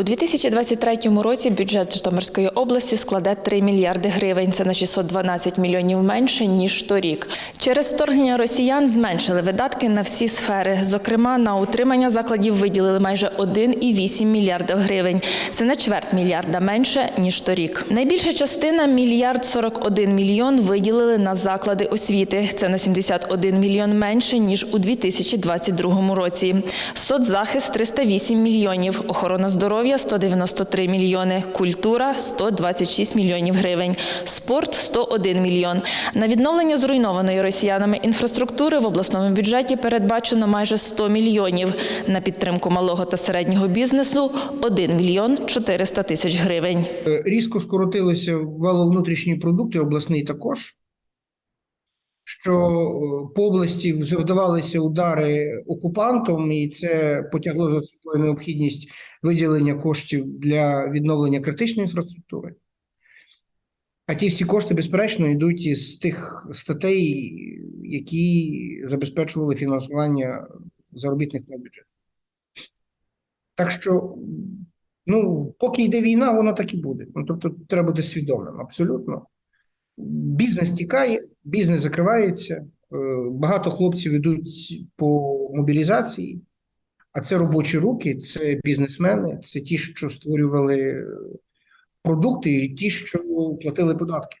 У 2023 році бюджет Житомирської області складе 3 мільярди гривень. Це на 612 мільйонів менше ніж торік. Через вторгнення росіян зменшили видатки на всі сфери. Зокрема, на утримання закладів виділили майже 1,8 мільярда гривень. Це на чверть мільярда менше ніж торік. Найбільша частина мільярд 41 мільйон виділили на заклади освіти. Це на 71 мільйон менше ніж у 2022 році. Соцзахист 308 мільйонів, охорона здоров'я 193 мільйони, культура 126 мільйонів гривень, спорт 101 мільйон. На відновлення зруйнованої росіянами інфраструктури в обласному бюджеті передбачено майже 100 мільйонів. На підтримку малого та середнього бізнесу 1 мільйон 400 тисяч гривень. Е, Різко скоротилося валовий внутрішній продукт, і обласний також. Що е, по області завдавалися удари окупантом, і це потягло за собою необхідність виділення коштів для відновлення критичної інфраструктури. А ті всі кошти, безперечно, йдуть із тих статей, які забезпечували фінансування заробітних плат бюджету. Так що, ну, поки йде війна, воно так і буде. Ну, тобто, треба бути свідомим, абсолютно. Бізнес тікає, бізнес закривається, е, багато хлопців йдуть по мобілізації, а це робочі руки, це бізнесмени, це ті, що створювали продукти, і ті, що платили податки.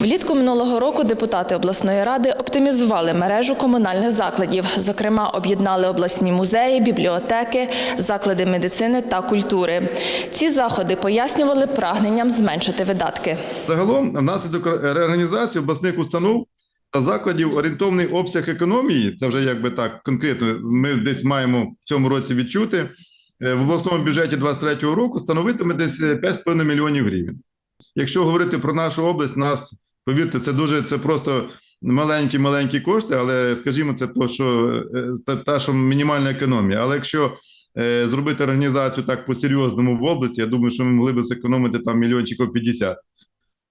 Влітку минулого року депутати обласної ради оптимізували мережу комунальних закладів. Зокрема, об'єднали обласні музеї, бібліотеки, заклади медицини та культури. Ці заходи пояснювали прагненням зменшити видатки. Загалом, внаслідок реорганізації обласних установ та закладів орієнтовний обсяг економії, це вже якби так конкретно, ми десь маємо в цьому році відчути, е, в обласному бюджеті 2023 року становитиме десь е, 5,5 мільйонів гривень. Якщо говорити про нашу область, нас, повірте, це дуже, це просто маленькі-маленькі кошти, але, скажімо, це то, що, е, та, та, що мінімальна економія. Але якщо е, зробити організацію так по-серйозному в області, я думаю, що ми могли б зекономити там мільйончиків 50.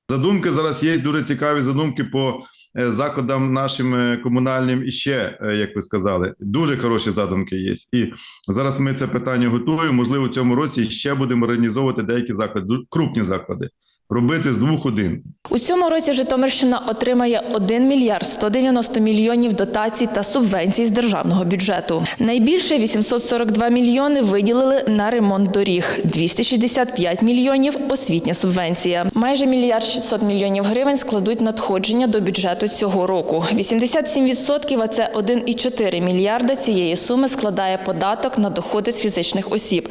Задумки зараз є дуже цікаві задумки по е, закладам нашим е, комунальним і ще, як ви сказали, дуже хороші задумки є. І зараз ми це питання готуємо. Можливо, в цьому році ще будемо організовувати деякі заклади, крупні заклади, робити з двох один. У цьому році Житомирщина отримає 1 мільярд 190 мільйонів дотацій та субвенцій з державного бюджету. Найбільше 842 мільйони виділили на ремонт доріг, 265 мільйонів – освітня субвенція. Майже мільярд 600 мільйонів гривень складуть надходження до бюджету цього року. 87%, а це 1,4 мільярда цієї суми складає податок на доходи з фізичних осіб.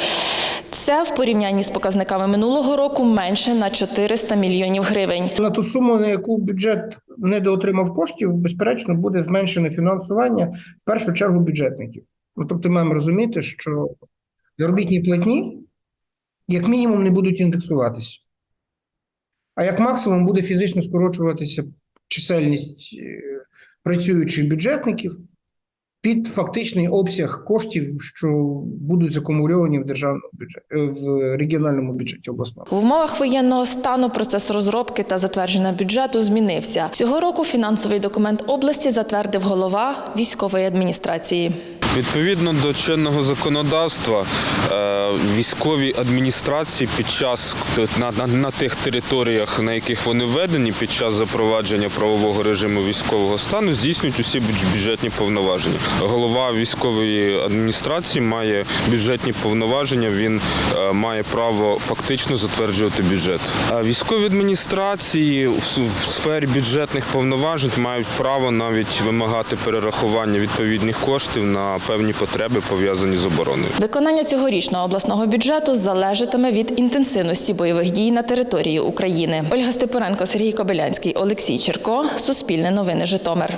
Це в порівнянні з показниками минулого року менше на 400 мільйонів гривень. На ту суму, на яку бюджет недоотримав коштів, безперечно, буде зменшене фінансування в першу чергу бюджетників. Ну, тобто, маємо розуміти, що заробітні платні, як мінімум, не будуть індексуватися. А як максимум буде фізично скорочуватися чисельність е, працюючих бюджетників під фактичний обсяг коштів, що будуть закумульовані в державному бюджеті в регіональному бюджеті обласного. В умовах воєнного стану процес розробки та затвердження бюджету змінився. Цього року фінансовий документ області затвердив голова військової адміністрації. Відповідно до чинного законодавства, е, військові адміністрації під час на, на, на тих територіях, на яких вони введені, під час запровадження правового режиму військового стану, здійснюють усі бюдж- бюджетні повноваження. Голова військової адміністрації має бюджетні повноваження. Він е, має право фактично затверджувати бюджет. А військові адміністрації в сфері бюджетних повноважень мають право навіть вимагати перерахування відповідних коштів на певні потреби пов'язані з обороною. Виконання цьогорічного обласного бюджету залежатиме від інтенсивності бойових дій на території України. Ольга Степоренко, Сергій Кобилянський, Олексій Черко. Суспільне новини Житомир.